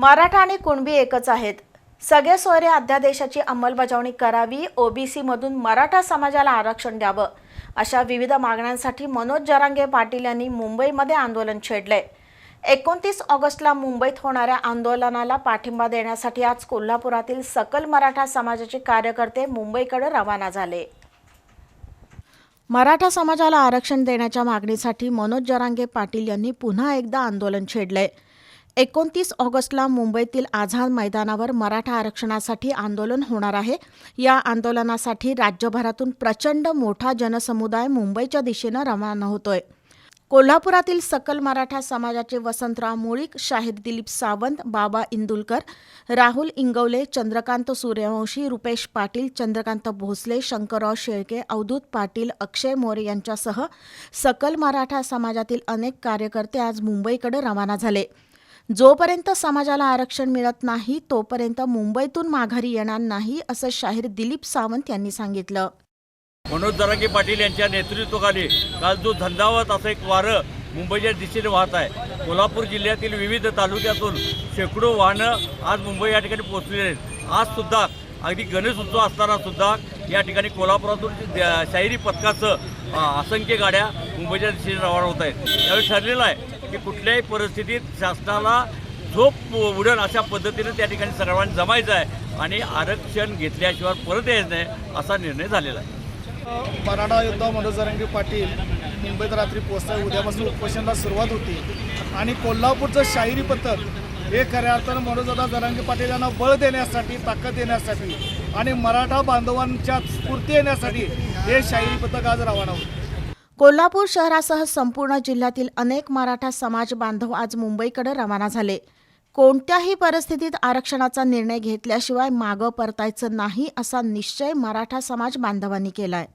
मराठा आणि कुणबी एकच आहेत. सगळे सोयरे अध्यादेशाची अंमलबजावणी करावी ओबीसीमधून मराठा समाजाला आरक्षण द्यावं अशा विविध मागण्यांसाठी मनोज जरांगे पाटील यांनी मुंबईमध्ये आंदोलन छेडलंय एकोणतीस ऑगस्टला मुंबईत होणाऱ्या आंदोलनाला पाठिंबा देण्यासाठी आज कोल्हापुरातील सकल मराठा समाजाचे कार्यकर्ते मुंबईकडे रवाना झाले. मराठा समाजाला आरक्षण देण्याच्या मागणीसाठी मनोज जरांगे पाटील यांनी पुन्हा एकदा आंदोलन छेडलंय एकोणतीस ऑगस्टला मुंबईतील आझाद मैदानावर मराठा आरक्षणासाठी आंदोलन होणार आहे. या आंदोलनासाठी राज्यभरातून प्रचंड मोठा जनसमुदाय मुंबईच्या दिशेनं रवाना होतोय. कोल्हापुरातील सकल मराठा समाजाचे वसंतराव मुळीक शाहीर दिलीप सावंत बाबा इंदुलकर राहुल इंगवले चंद्रकांत सूर्यवंशी रुपेश पाटील चंद्रकांत भोसले शंकरराव शेळके अवधूत पाटील अक्षय मोरे यांच्यासह सकल मराठा समाजातील अनेक कार्यकर्ते आज मुंबईकडे रवाना झाले. जोपर्यंत समाजाला आरक्षण मिळत नाही तोपर्यंत मुंबईतून माघारी येणार नाही असं शाहीर दिलीप सावंत यांनी सांगितलं. मनोज जरांगे पाटील यांच्या नेतृत्वाखाली काल जो धंदावत असं एक वारं मुंबईच्या दिशेने वाहत आहे. कोल्हापूर जिल्ह्यातील विविध तालुक्यातून शेकडो वाहनं आज मुंबई या ठिकाणी पोहोचलेली आहेत. आज सुद्धा अगदी गणेश उत्सव असताना सुद्धा या ठिकाणी कोल्हापुरातून द- शाहिरी पथकाचं असंख्य गाड्या मुंबईच्या दिशेने रवाना होत आहेत. यावेळी ठरलेलं आहे की कुठल्याही परिस्थितीत शासनाला झोप उडण अशा पद्धतीनं त्या ठिकाणी सर्वांनी जमायचं आहे आणि आरक्षण घेतल्याशिवाय परत यायचं नाही असा निर्णय झालेला आहे. मराठा योद्धा मनोजरंगी पाटील मुंबईत रात्री पोहोचताय. उद्यापासून उपोषणाला सुरुवात होती. आणि कोल्हापूरचं शाहिरी पथक हे खऱ्या अर्थानं मनोजदा जरांगे पाटील यांना बळ देण्यासाठी ताकद देण्यासाठी आणि मराठा बांधवांच्या स्फूर्ती येण्यासाठी हे शाहिरी पथक आज रवाना होतं. कोल्हापूर शहरासह संपूर्ण जिल्ह्यातील अनेक मराठा समाज बांधव आज मुंबईकडे रवाना झाले. कोणत्याही परिस्थितीत आरक्षणाचा निर्णय घेतल्याशिवाय मागं परतायचं नाही असा निश्चय मराठा समाज बांधवांनी केलाय.